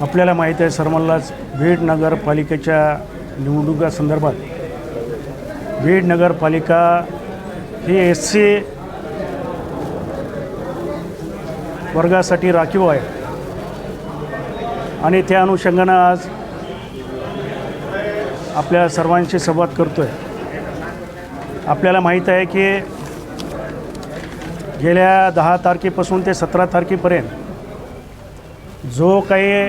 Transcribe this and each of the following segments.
आपल्याला माहीत आहे सर्वांनाच बीड नगरपालिकेच्या निवडणुकासंदर्भात बीड नगरपालिका ही एस सी वर्गासाठी राखीव आहे. आणि त्या अनुषंगानं आज आपल्या सर्वांशी संवाद करतो आहे आपल्याला माहीत आहे की गेल्या दहा तारखेपासून ते सतरा तारखेपर्यंत जो काही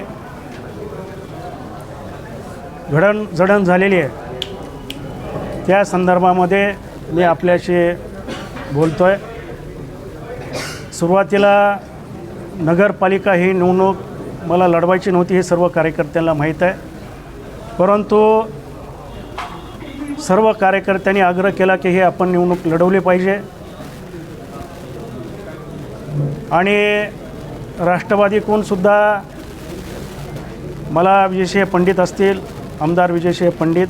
घडण जडण झालेली आहे त्या संदर्भामध्ये मी आपल्याशी बोलतो आहे सुरुवातीला नगरपालिका ही निवडणूक मला लढवायची नव्हती हे सर्व कार्यकर्त्यांना माहीत आहे. परंतु सर्व कार्यकर्त्यांनी आग्रह केला की हे आपण निवडणूक लढवली पाहिजे. आणि राष्ट्रवादीकडूनसुद्धा मला विजयसिंह पंडित असतील आमदार विजयसिंह पंडित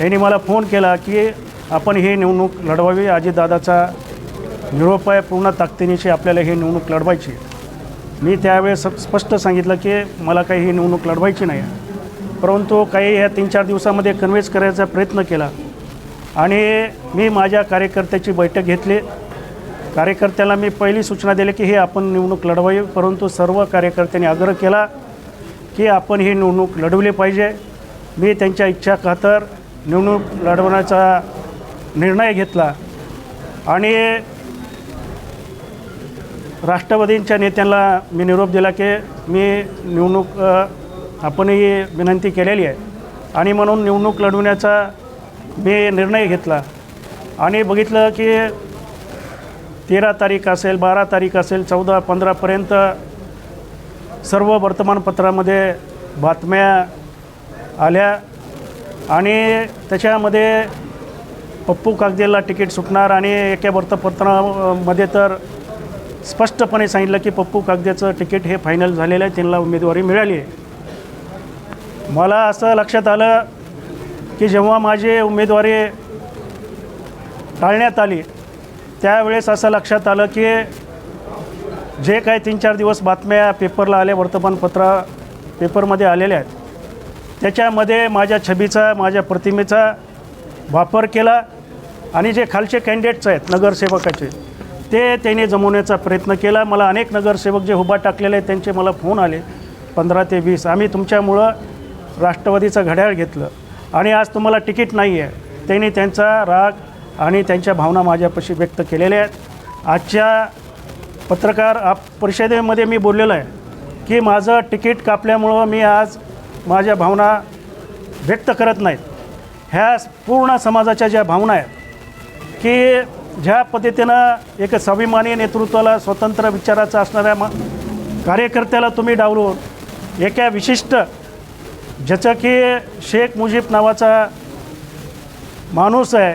यांनी मला फोन केला की आपण ही निवडणूक लढवावी. अजितदादाचा निरोप आहे पूर्ण ताकदीनिशी आपल्याला ही निवडणूक लढवायची मी त्यावेळेस स्पष्ट सांगितलं की मला काही ही निवडणूक लढवायची नाही. परंतु काही ह्या तीन चार दिवसामध्ये कन्व्हिन्स करायचा प्रयत्न केला आणि मी माझ्या कार्यकर्त्याची बैठक घेतली. कार्यकर्त्याला मी पहिली सूचना दिली की हे आपण निवडणूक लढवावी परंतु सर्व कार्यकर्त्यांनी आग्रह केला की आपण ही निवडणूक लढवली पाहिजे. मी त्यांच्या इच्छा खातर निवडणूक लढवण्याचा निर्णय घेतला. आणि राष्ट्रवादींच्या नेत्यांना मी निरोप दिला की मी निवडणूक आपणही विनंती केलेली आहे. आणि म्हणून निवडणूक लढवण्याचा मी निर्णय घेतला. आणि बघितलं की तेरा तारीख असेल बारा तारीख असेल चौदा पंधरापर्यंत सर्व वर्तमानपत्रामध्ये बातम्या आल्या आणि त्याच्यामध्ये पप्पू कागदेला तिकीट सुटणार आणि एका वृत्तपत्रामध्ये तर स्पष्टपणे सांगितलं की पप्पू कागदेचं तिकीट हे फायनल झालेलं आहे त्यांना उमेदवारी मिळाली आहे. मला असं लक्षात आलं की जेव्हा माझी उमेदवारी टाळण्यात आली त्यावेळेस असं लक्षात आलं की जे काही तीन चार दिवस बातम्या पेपरला आल्या वर्तमानपत्र पेपरमध्ये आलेल्या आहेत त्याच्यामध्ये माझ्या छबीचा माझ्या प्रतिमेचा वापर केला आणि जे खालचे कॅन्डिडेट्स आहेत नगरसेवकाचे ते त्यांनी जमवण्याचा प्रयत्न केला. मला अनेक नगरसेवक जे उभा टाकलेले आहेत त्यांचे मला फोन आले पंधरा ते वीस. आम्ही तुमच्यामुळं राष्ट्रवादीचं घड्याळ घेतलं. आणि आज तुम्हाला तिकीट नाही आहे त्यांनी त्यांचा राग आणि त्यांच्या भावना माझ्यापाशी व्यक्त केलेल्या आहेत. आजच्या पत्रकार आप परिषदेमध्ये मी बोललेलो आहे की माझं तिकीट कापल्यामुळं मी आज माझ्या भावना व्यक्त करत नाहीत. ह्या पूर्ण समाजाच्या ज्या भावना आहेत की ज्या पद्धतीनं एक स्वाभिमानी नेतृत्वाला स्वतंत्र विचाराचा असणाऱ्या मा कार्यकर्त्याला तुम्ही डावलून एका विशिष्ट ज्याचं की शेख मुजीब नावाचा माणूस आहे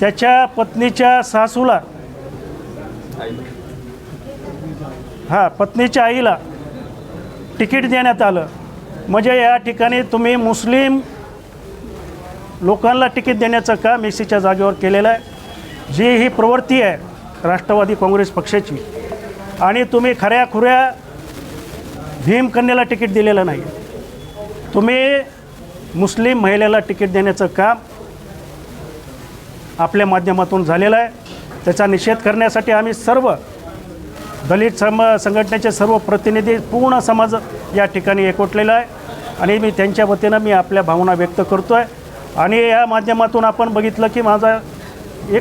त्याच्या पत्नीच्या सासूला. हां पत्नीच्या आईला तिकीट देण्यात आलं. म्हणजे या ठिकाणी तुम्ही मुस्लिम लोकांना तिकीट देण्याचं काम एसीच्या जागेवर केलेलं आहे. जी ही प्रवृत्ती आहे राष्ट्रवादी काँग्रेस पक्षाची. आणि तुम्ही खऱ्या खुऱ्या भीमकन्याला तिकीट दिलेलं नाही. तुम्ही मुस्लिम महिलेला तिकीट देण्याचं काम आपल्या माध्यमातून झालेला आहे. त्याचा निषेध करण्यासाठी आम्ही सर्व दलित सम संघटनेचे सर्व प्रतिनिधी पूर्ण समाज या ठिकाणी एकवटलेला आहे. आणि मी त्यांच्या वतीनं मी आपल्या भावना व्यक्त करतो आहे आणि या माध्यमातून आपण बघितलं की माझा